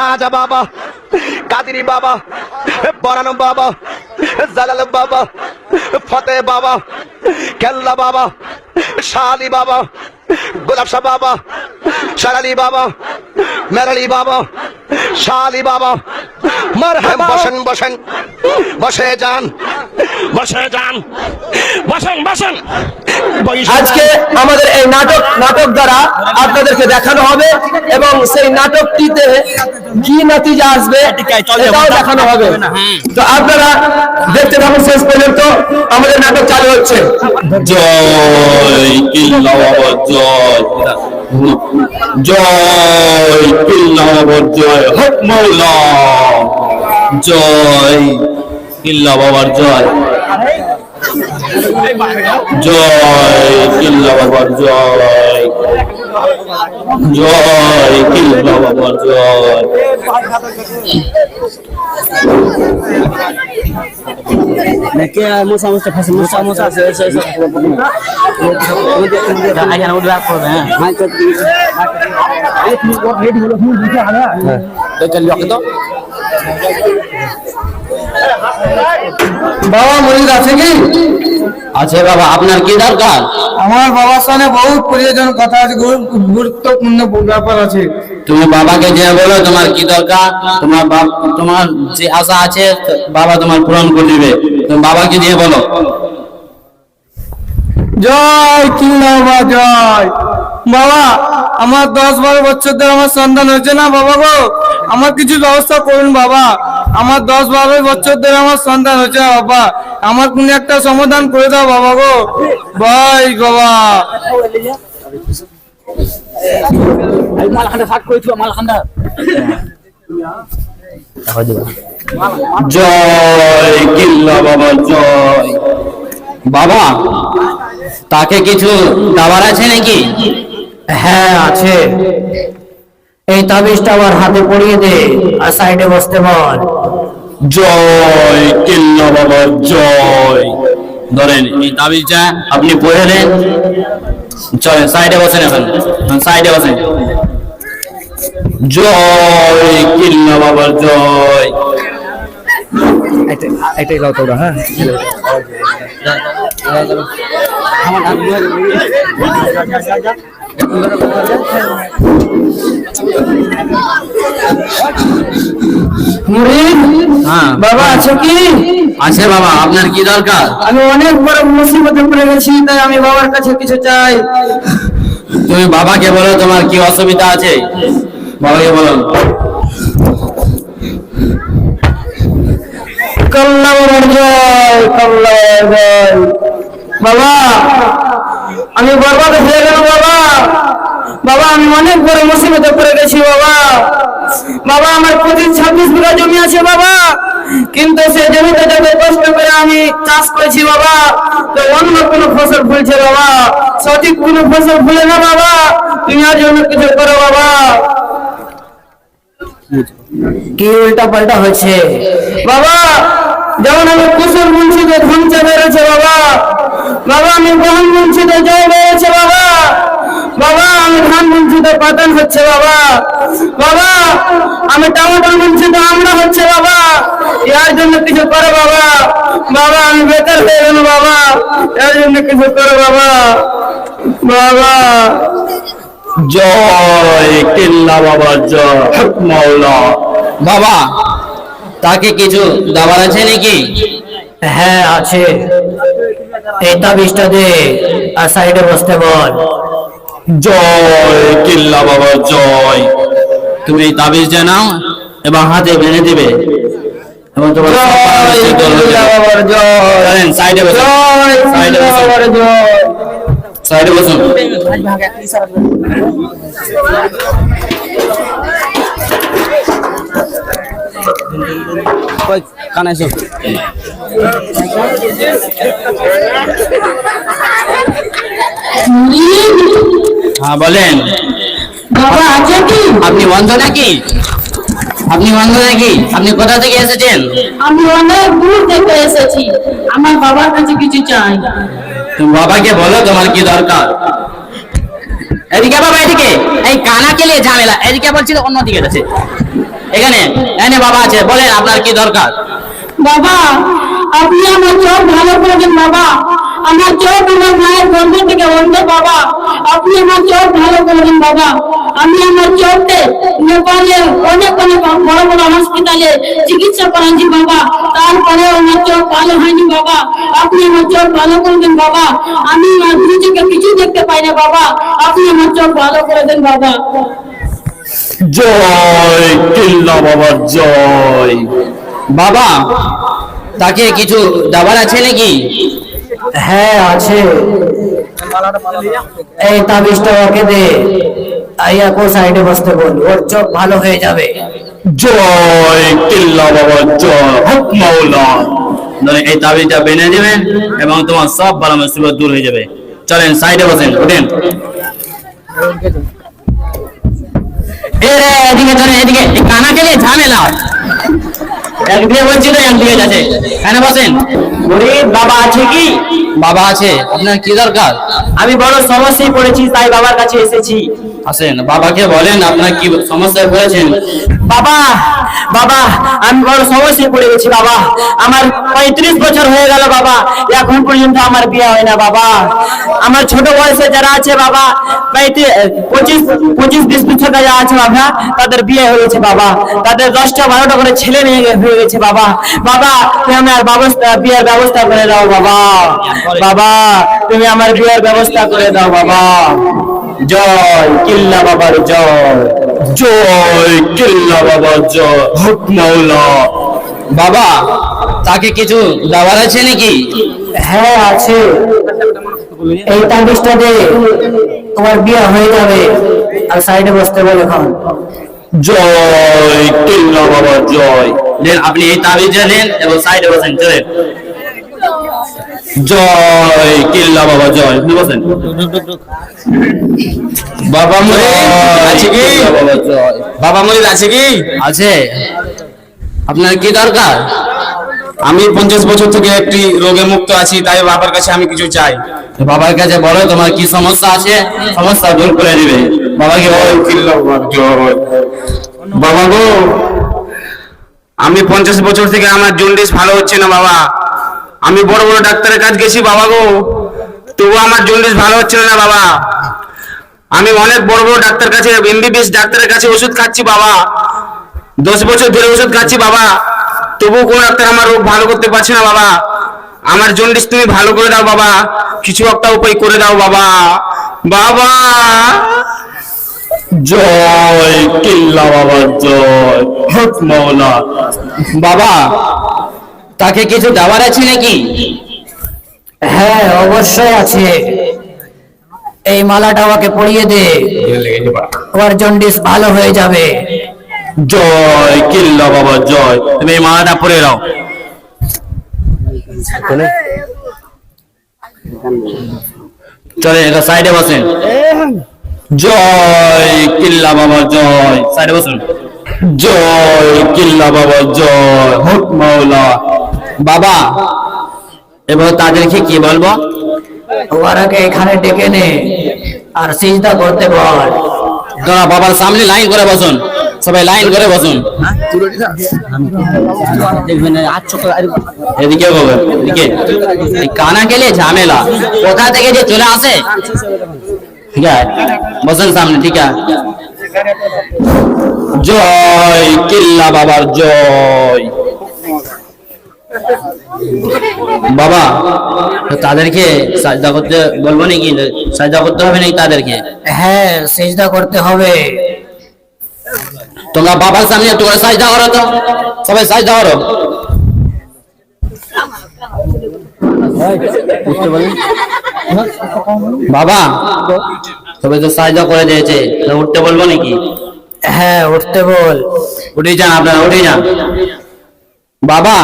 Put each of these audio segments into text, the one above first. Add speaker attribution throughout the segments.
Speaker 1: খাজা বাবা কাদিরি বাবা বরানো বাবা জালাল বাবা ফতে বাবা কেল্লা বাবা শালি বাবা গোলাপ শাহ বাবা শালালি বাবা মেরালি বাবা শালি বাবা মারহাবা। বসেন বসেন বসে যান। বসে যান। বসেন বসেন।
Speaker 2: আজকে আমাদের এই নাটক নাটক দ্বারা আপনাদেরকে দেখানো হবে এবং সেই নাটকটিতে কি নতিজা আসবে এটাও দেখানো হবে। তো আপনারা দেখতে থাকুন শেষ পর্যন্ত আমাদের নাটক চালু হচ্ছে।
Speaker 3: জয় কিল্লা জয়। জয় জয়। হক মৌলা। জয় কিল্লা বাবার জয়। জয় কিল্লা বাবার জয় জয় কিল্লা বাবার জয়
Speaker 2: বাবা মরিদ আছে কি?
Speaker 3: আছে বাবা আপনার কি দরকার?
Speaker 2: আমার বাবার সঙ্গে বহুত প্রয়োজন কথা আছে গুরুত্বপূর্ণ ব্যাপার আছে।
Speaker 3: তুমি বাবাকে যে বলো তোমার কি দরকার? তোমার বাপ- তোমার যে আশা আছে বাবা তোমার পূরণ করে দিবে। তুমি বাবাকে দিয়ে বলো।
Speaker 2: জয় কি বাবা জয়। বাবা, আমার দশ বারো বছর ধরে আমার সন্তান হয়েছে না বাবা গো? আমার কিছু ব্যবস্থা করুন বাবা। আমার দশ বারো বছর ধরে আমার সন্তান হয়েছে বাবা। আমার কোন একটা সমাধান করে দাও বাবা গো। ভাই বাবা
Speaker 3: জয় কিল্লা বাবা, জয়। বাবা, তাকে কিছু দাবার আছে নাকি?
Speaker 2: হ্যাঁ আছে। এই তাবিজটা আমার হাতে পড়িয়ে দে আর সাইডে বসতে বল।
Speaker 3: জয় কিল্লা বাবা জয়। ধরেন এই তাবিজটা আপনি পড়ে নেন। চলেন সাইডে বসেন এখন। সাইডে বসেন। জয় কিল্লা বাবার জয়।
Speaker 2: এটাই লাও তোরা হ্যাঁ?
Speaker 3: হ্যাঁ
Speaker 2: বাবা আছো কি?
Speaker 3: আছে বাবা আপনার কি দরকার?
Speaker 2: আমি অনেক বড় মুসিবতে পড়ে গেছি তাই আমি বাবার কাছে কিছু চাই।
Speaker 3: তুমি বাবাকে বলো তোমার কি অসুবিধা আছে? বাবাকে বলো।
Speaker 2: কল্লা বাবার জয় কল্লা বাবার জয়। বাবা আমি বরবাদ হয়ে গেল বাবা। বাবা, আমি অনেক বড় মুসিবতে পড়ে গেছি, বাবা। বাবা, আমার পঁচিশ ছাব্বিশ বিঘা জমি আছে, বাবা। কিন্তু সে জমিতে যত কষ্ট করে আমি চাষ করেছি, বাবা, তো অন্য কোনো ফসল ফুলছে, বাবা। সঠিক কোনো ফসল ফুলে না, বাবা। তুমি আর জন্য কিছু করো, বাবা। কি উল্টা পাল্টা হচ্ছে? বাবা, যেমন আমি কুশল মুন্সিতে ধ্বংসে বেড়েছে বাবা। বাবা আমি বহন মুন্সিতে জয় বেড়েছে বাবা। বাবা আমি ধান মুন্সিতে পাতন হচ্ছে বাবা। বাবা আমি টমেটো মুন্সিতে আমরা হচ্ছে বাবা। এর জন্য কিছু করো বাবা। বাবা আমি বেকার হয়ে গেল বাবা। এর জন্য কিছু করো বাবা। বাবা।
Speaker 3: জয় কিল্লা বাবা জয় মাওলা। বাবা তাকে কিছু দাবার আছে নাকি?
Speaker 2: হ্যাঁ আছে। এই তাবিজটা দে আর সাইডে বসতে বল।
Speaker 3: জয় কিল্লা বাবা জয়। তুমি এই তাবিজ জানাও এবং হাতে বেঁধে দিবে। এবং তোমার যাবে। চলেন, সাইডে বসুন সাইডে বসুন বসুন হ্যাঁ বলেন।
Speaker 4: বাবা আছে কি?
Speaker 3: আপনি বন্ধ নাকি? আপনি অন্ধ নাকি? আপনি কোথা থেকে এসেছেন?
Speaker 4: আমি অনেক দূর থেকে এসেছি। আমার বাবার কাছে কিছু চাই।
Speaker 3: তুমি বাবাকে বলো তোমার কি দরকার? এদিকে বাবা এদিকে। এই কানা কে লিয়ে ঝামেলা? এদিকে বলছিল অন্য দিকে গেছে এখানে? এনে বাবা আছে, বলেন আপনার কি দরকার?
Speaker 4: বাবা, আপনি আমার চোখ ভালো করে দিন বাবা। আমার চোখ আমার মায়ের গর্ভ থেকে অন্ধ বাবা। আপনি আমার চোখ ভালো করে দিন বাবা। আমি আমার চোখতে নেপালে অনেক অনেক বড় বড় হসপিটালে চিকিৎসা করাচ্ছি, বাবা। তারপরে আমার চোখ ভালো হয়নি, বাবা। আপনি আমার চোখ ভালো করে দিন বাবা। আমি আমার চোখে কিছু দেখতে পাই না, বাবা। আপনি আমার চোখ ভালো করে দেন বাবা।
Speaker 3: জয় কিল্লা বাবার জয়। বাবা তাকে কিছু দাবার আছে নাকি?
Speaker 5: হ্যাঁ আছে। এই তাবিজটা ওকে দে। আইয়া কো সাইডে বসতে বল ওর চোখ ভালো হয়ে যাবে।
Speaker 3: জয় কিল্লা বাবার জয়। হক মাওলা। ধরে এই তাবিজটা বেনে দেবেন এবং তোমার সব বালা মুসিবত দূর হয়ে যাবে। চলেন সাইডে বসেন রে, এদিকে এদিকে। কানা গেলে ঝামেলা। একদিকে যাচ্ছে। বসেন?
Speaker 5: গরিব বাবা আছে কি?
Speaker 3: বাবা আছে। আপনার কি দরকার?
Speaker 5: আমি বড় সমস্যায় পড়েছি তাই বাবার কাছে এসেছি।
Speaker 3: আসেন বাবাকে বলেন, আপনার কি সমস্যায় পড়েছেন
Speaker 5: বাবা বাবা, আমি বড় সমস্যায় পড়ে গেছি, বাবা। আমার পঁয়ত্রিশ বছর হয়ে গেল, বাবা। এখন পর্যন্ত আমার বিয়ে হয় না, বাবা। আমার ছোট বয়সে যারা আছে, বাবা পঁচিশ পঁচিশ, বিশ বছর যারা আছে, বাবা, তাদের বিয়ে হয়েছে বাবা। তাদের দশটা বারোটা করে ছেলে মেয়ে হয়ে গেছে, বাবা। বাবা, তুমি আমার ব্যবস্থা, বিয়ের ব্যবস্থা করে দাও, বাবা। বাবা, তুমি আমার বিয়ের ব্যবস্থা করে দাও, বাবা। জয় কিল্লা বাবার জয়।
Speaker 3: জয় কিল্লা বাবা জয়। হক মাওলা। বাবা তাকে কিছু দাবার আছে নাকি?
Speaker 5: হ্যাঁ আছে। এই তাবিজটা দে তোমার বিয়ে হয়ে যাবে। আর সাইডে বসতে বল এখন।
Speaker 3: জয় কিল্লা বাবা জয়। দেন আপনি এই তাবিজটা নেন এবং সাইডে বসেন চলেন। জয় কিল্লা বাবা জয় আপনি বসেন বাবা মরিদ আছে কি? বাবা মরিদ আছে কি? আছে। আপনার কি দরকার? আমি পঞ্চাশ বছর থেকে একটি রোগে মুক্ত আছি তাই বাবার কাছে আমি কিছু চাই। বাবার কাছে বলো তোমার কি সমস্যা আছে? সমস্যা দূর করে দিবে। বাবাকে বাবা গো আমি পঞ্চাশ বছর থেকে আমার জন্ডিস ভালো হচ্ছে না বাবা। আমি বড় বড় ডাক্তারের কাছে গেছি বাবা গো। তবু আমার জন্ডিস ভালো হচ্ছে না বাবা। আমি অনেক বড় বড় ডাক্তার কাছে এমবিবিএস ডাক্তারের কাছে ওষুধ খাচ্ছি বাবা। দশ বছর ধরে ওষুধ খাচ্ছি বাবা। তবু কোন ডাক্তার আমার রোগ ভালো করতে পারছে না বাবা। আমার জন্ডিস তুমি ভালো করে দাও বাবা। কিছু একটা উপায় করে দাও বাবা। বাবা। জয় কিল্লা বাবা জয়। হক মৌলা বাবা তাকে কিছু দেওয়ার আছে নাকি?
Speaker 5: হ্যাঁ অবশ্যই আছে। এই মালাটা আমাকে পরিয়ে দে। তোমার জন্ডিস ভালো হয়ে যাবে।
Speaker 3: জয় কিল্লা বাবা জয়। তুমি এই মালাটা পরে নাও। চলে এটা সাইডে বসেন। জয় কিল্লা বাবা জয়। সাইডে বসুন। জয় কিল্লা বাবা জয়। হক মাওলা। বাবা এবার তাদেরকে কি বলব?
Speaker 5: ওরাকে এখানে ডেকে নে আর সিজদা করতে বল।
Speaker 3: তোরা বাবার সামনে লাইন করে বসুন। সবাই লাইন করে বসুন। এদিকে এদিকে। কানা গেলে ঝামেলা। কোথা থেকে যে চলে আসে? ঠিক আছে বসেন সামনে ঠিক আছে। জয় কিল্লা বাবার জয়। বাবা তাদেরকে সাজদা করতে বলব নাকি? সাজদা করতে হবে নাকি তাদেরকে?
Speaker 5: হ্যাঁ সিজদা করতে হবে।
Speaker 3: তোমরা বাবার সামনে তোমরা সাজদা করো তো। সবাই সাজদা করো। বাবা সবাই তো সাজদা করে দিয়েছে। তো উঠতে বলব নাকি?
Speaker 5: হ্যাঁ উঠতে বল।
Speaker 3: উঠে যান আপনারা উঠে যান। বাবা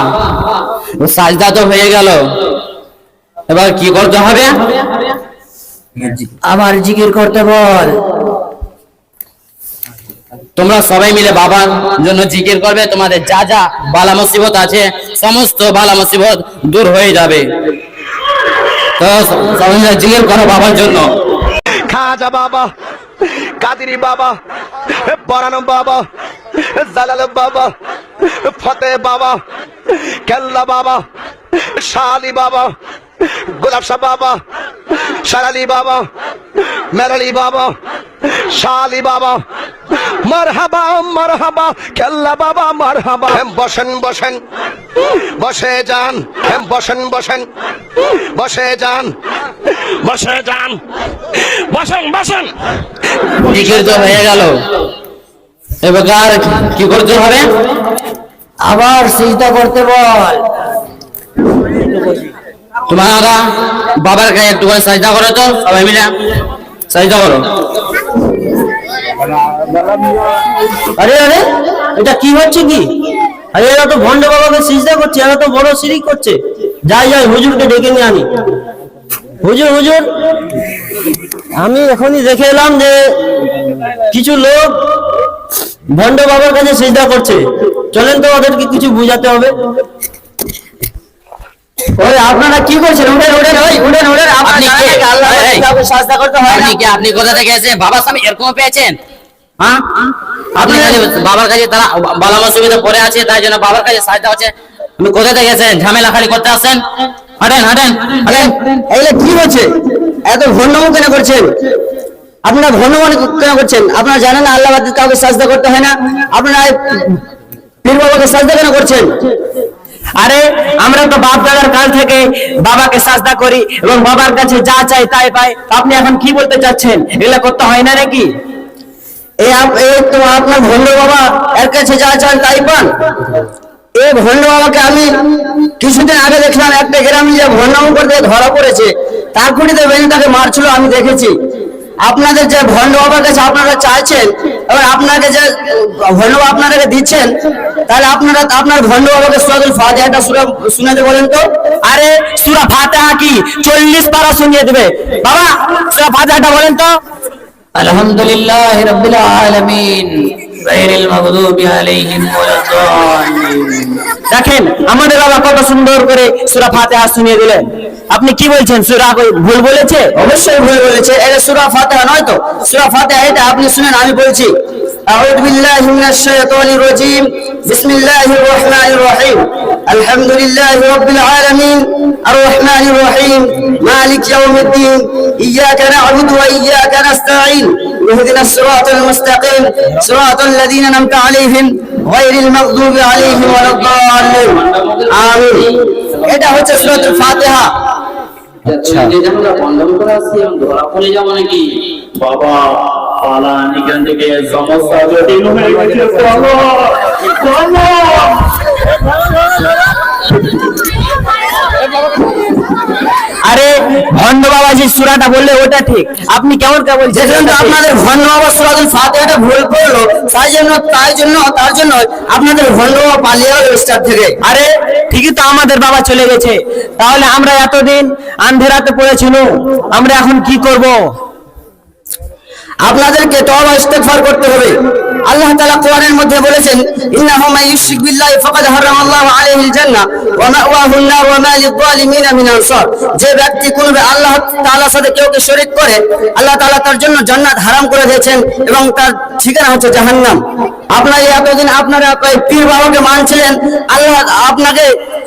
Speaker 3: ও সাজদা তো হয়ে গেল। এবার কি করতে হবে?
Speaker 5: আবার জিকির করতে বল।
Speaker 3: তোমরা সবাই মিলে বাবার জন্য জিকির করবে। তোমাদের যা যা বালা মুসিবত আছে সমস্ত বালা মুসিবত দূর হয়ে যাবে। তো সবাই মিলে জিকির করো বাবার জন্য।
Speaker 1: খাজা বাবা কাদিরি বাবা বরানো বাবা জালাল বাবা ফতে বাবা কেল্লা বাবা শালি বাবা গোলাপ বাবা, সারালি বাবা, মেরালি বাবা, শালি বাবা, মারহাবা মারহাবা কেল্লা বাবা, মারহাবা। বসেন বসেন, বসে যান, হেম বসেন বসেন, বসে যান বসে যান, বসেন বসেন।
Speaker 3: জিকির হয়ে গেল। এবার কি করতে হবে?
Speaker 6: আবার চিন্তা করতে বল।
Speaker 3: তোমারা বাবার কাছে একটু করে সাজদা করো তো, সবাই মিলে। সাজদা করো।
Speaker 6: আরে আরে, এটা কি হচ্ছে কি? আরে, এরা তো ভণ্ড বাবাকে সিজদা করছে, এরা তো বড় সিরিক করছে। যাই যাই, হুজুরকে ডেকে নিয়ে আনি। হুজুর হুজুর, আমি এখনই দেখে এলাম যে কিছু লোক ভণ্ড বাবার কাছে সিজদা করছে। চলেন তো, ওদেরকে কিছু বুঝাতে হবে। ওই আপনারা কি করছেন? উঠেন উঠেন ওই উঠেন উঠেন
Speaker 3: আপনি কে?
Speaker 6: সাজদা করতে হয় না।
Speaker 3: আপনি কি? আপনি কোথা থেকে এসেছেন? বাবার স্বামী এরকম পেয়েছেন? হ্যাঁ? আপনি বাবার কাছে তারা বালা অসুবিধা পড়ে আছে তাই জন্য বাবার কাছে সাহায্য হচ্ছে আপনি কোথা থেকে এসেছেন? ঝামেলা খালি করতে আসেন হাঁটেন হাঁটেন হাঁটেন।
Speaker 6: এগুলো কি হচ্ছে? এত ভণ্ডমন কেন করছেন? আপনারা ভণ্ডমন কেন করছেন? আপনারা জানেন না আল্লাহ কাউকে সাজদা করতে হয় না? আপনারা পীর বাবাকে সাজদা কেন করছেন? আরে, আমরা তো বাপ দাদার কাল থেকে বাবাকে সাজদা করি এবং বাবার কাছে যা চাই তাই পাই। আপনি এখন কি বলতে চাচ্ছেন? এগুলা করতে হয় না নাকি? আপনার ভণ্ড বাবা, এর কাছে যা চান তাই পান। এই ভণ্ড বাবাকে আমি কিছুদিন আগে দেখলাম, একটা গ্রামে যে ভণ্ডাম করতে ধরা পড়েছে, তার খুঁটিতে বেঁধে তাকে মারছিল, আমি দেখেছি। আপনাদের যে ভণ্ড বাবার কাছে আপনারা চাইছেন এবার আপনাকে যে ভণ্ড আপনাকে দিচ্ছেন, তাহলে আপনারা, আপনার ভণ্ড আমাকে সুরাতুল ফাতিহাটা সুরা বলেন তো। আরে, সুরা ফাতিহা কি? চল্লিশ পারা শুনিয়ে দেবে। বাবা, সুরা ফাতিহাটা বলেন তো।
Speaker 3: আলহামদুলিল্লাহ রাব্বিল আলামিন গায়রিল মাগদুবি আলাইহিম ওয়ালাদ-দাল্লিন
Speaker 6: দেখেন আমাদের বাবা কত সুন্দর করে সুরা ফাতিহা শুনিয়ে দিলেন আপনি কি বলছেন সুরা কই ভুল বলেছে অবশ্যই ভুল বলেছে এটা সুরা ফাতিহা নয় তো সুরা ফাতিহা এটা আপনি শুনেন আমি বলছি أعوذ بالله من الشيطان الرجيم بسم الله الرحمن الرحيم الحمد لله رب العالمين الرحمن الرحيم مالك يوم الدين إياك نعبد وإياك نستعين اهدنا الصراط المستقيم صراط الذين أنعمت عليهم غير المغضوب عليهم ولا الضالين آمين এটা হচ্ছে সূরাতুল ফাতিহা
Speaker 3: আচ্ছা আমরা বন্ধন করে আসছি এবং ধরা পড়ে যাবো নাকি
Speaker 7: বাবা পালান এখান থেকে সমস্যা জটিল হয়ে গেছে চলো চলো
Speaker 6: আরে ভণ্ড বাবা যে সুরাটা বললে ওটা ঠিক। আপনি কেমন কে বলছেন? আপনাদের ভণ্ড বাবা সূরাতুল ফাতিহাটা ভুল করল। তাই জন্য তাই জন্য তার জন্য আপনাদের ভণ্ড বাবা পালিয়ে গেল স্টার থেকে। আরে ঠিকই তো আমাদের বাবা চলে গেছে। তাহলে আমরা এতদিন আন্ধেরাতে পড়েছিল আমরা এখন কি করব? আপনাদেরকে তওবা করতে হবে। আল্লাহ তাআলা কোরআনের মধ্যে বলেছেন ওয়া যে ব্যক্তি কোন আল্লাহ তাআলার সাথে কেউকে শরীক করে, আল্লাহ তাআলা তার জন্য জান্নাত হারাম করে দিয়েছেন এবং তার ঠিকানা হচ্ছে জাহান্নাম। আপনারা এই এতদিন আপনারা পীর বাবাকে মানছিলেন, আল্লাহ আপনাকে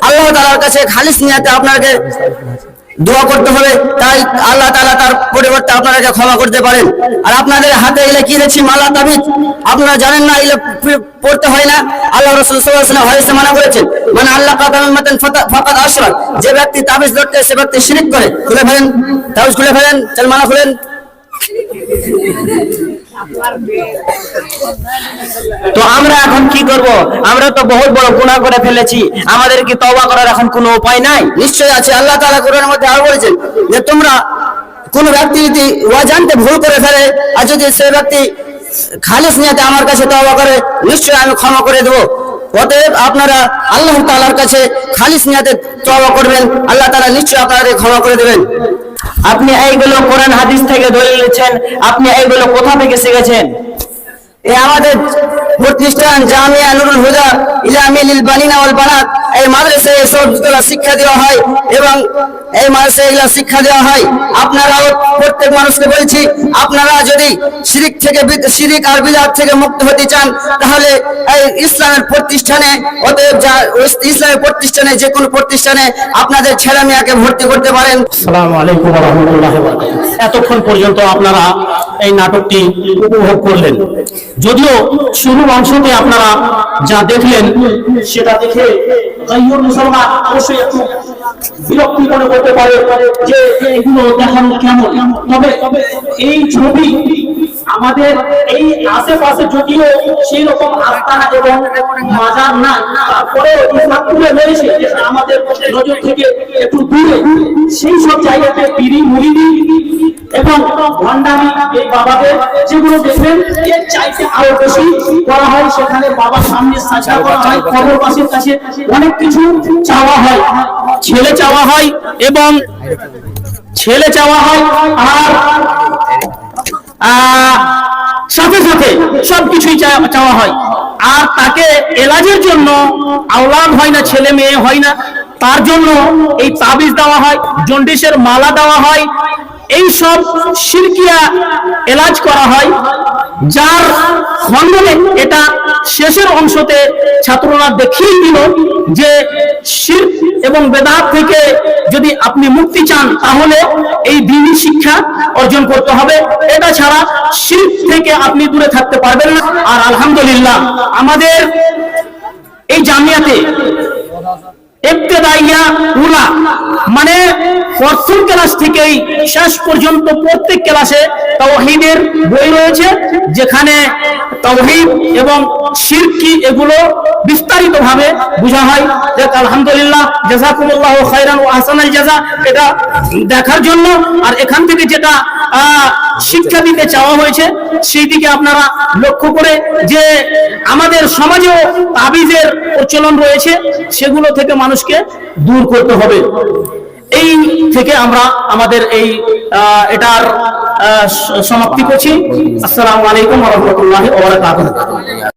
Speaker 6: আল্লাহ তাআলার কাছে খালিস নিয়াতে আপনাকে দোয়া করতে হবে, তাই আল্লাহ তাআলা তার পরিবর্তে আপনাদেরকে ক্ষমা করতে পারেন। আর আপনাদের হাতে এলে কি দেখছি? মালা তাবিজ। আপনারা জানেন না, এলে পড়তে হয় না। আল্লাহ রাসূল আলাইহি মানা করেছেন মানে আল্লাহ কাতামিন মাতান ফাকাদ আশরাক। যে ব্যক্তি তাবিজ ধরতে, সে ব্যক্তি শিরক করে। খুলে ফেলেন, তাবিজ খুলে ফেলেন, চল মালা খুলেন। তো আমরা এখন কি করব? আমরা তো বহুত বড় গুনাহ করে ফেলেছি। আমাদের কি তওবা করার এখন কোনো উপায় নাই? নিশ্চয়ই আছে। আল্লাহ তাআলা কোরআনের মধ্যে আরও বলেছেন যে, তোমরা কোন ব্যক্তি যদি অজান্তে ভুল করে ফেলে আর যদি সে ব্যক্তি খালিস নিয়াতে আমার কাছে তওবা করে, নিশ্চয়ই আমি ক্ষমা করে দেব। অতএব আপনারা আল্লাহ তাআলার কাছে খালিস নিয়াতে তওবা করবেন। আল্লাহ তাআলা নিশ্চয়ই আপনাদের ক্ষমা করে দেবেন। আপনি এইগুলো কোরআন হাদিস থেকে দলিল নিচ্ছেন আপনি এইগুলো কোথা থেকে শিখেছেন? এ আমাদের প্রতিষ্ঠান জামিয়া নুরুল হুদা ইলামিল বানিনা ওয়াল বানাত এই মাদ্রাসায় সব শিক্ষা দেওয়া হয় এবং এই মাদ্রাসায় এগুলা শিক্ষা দেওয়া হয়। আপনারাও প্রত্যেক মানুষকে বলছি, আপনারা যদি শিরিক থেকে শিরিক আর বিদাত থেকে মুক্ত হতে চান, তাহলে এই ইসলামের প্রতিষ্ঠানে, অতএব যা ইসলামের প্রতিষ্ঠানে যে কোনো প্রতিষ্ঠানে আপনাদের ছেলে মেয়েকে ভর্তি করতে পারেন।
Speaker 8: আসসালামু আলাইকুম রহমতুল্লাহ এতক্ষণ পর্যন্ত আপনারা এই নাটকটি উপভোগ করলেন। যদিও শুরু অংশতে আপনারা যা দেখলেন, সেটা দেখে মুসলমান অবশ্যই একটু বিরক্তি মনে করতে পারে যে এগুলো দেখানো কেমন। তবে এই ছবি আমাদের এই আশেপাশে যদিও সেই রকম আস্থানা এবং মাজার না তারপরে ইসলামপুরে রয়েছে আমাদের নজর থেকে একটু দূরে। সেই সব জায়গাতে পিড়ি মুড়ি এবং ভণ্ডামি এই অনেক কিছু চাওয়া হয়। ছেলে চাওয়া হয় এবং ছেলে চাওয়া হয় আর সাথে সাথে সবকিছুই চাওয়া হয়। আর তাকে এলাজের জন্য আওলাদ হয় না, ছেলে মেয়ে হয় না, তার জন্য এই তাবিজ দেওয়া হয়, জন্ডিসের মালা দেওয়া হয় এই সব শিরকিয়া এলাজ করা হয়, যার খণ্ডনে এটা শেষের অংশতে ছাত্ররা দেখিয়ে দিল যে শির এবং বেদাত থেকে যদি আপনি মুক্তি চান, তাহলে এই দিনী শিক্ষা অর্জন করতে হবে। এটা ছাড়া শির থেকে আপনি দূরে থাকতে পারবেন না। আর আলহামদুলিল্লাহ, আমাদের এই জামিয়াতে মানে প্রথম ক্লাস থেকেই শেষ পর্যন্ত প্রত্যেক ক্লাসে তাওহীদের বই রয়েছে, যেখানে তাওহীদ এবং শিরকি এগুলো বিস্তারিত ভাবে বোঝা হয়। দেখ, আলহামদুলিল্লাহ জাযাকুমুল্লাহ খাইরান ওয়া আহসানাল জাযা এটা দেখার জন্য। আর এখান থেকে যেটা শিক্ষা দিতে চাওয়া হয়েছে সেই দিকে আপনারা লক্ষ্য করে যে আমাদের সমাজেও তাবিজের প্রচলন রয়েছে, সেগুলো থেকে মানুষকে দূর করতে হবে। এই থেকে আমরা আমাদের এই এটার সমাপ্তি করছি। আসসালামু আলাইকুম রহমতুল্লাহ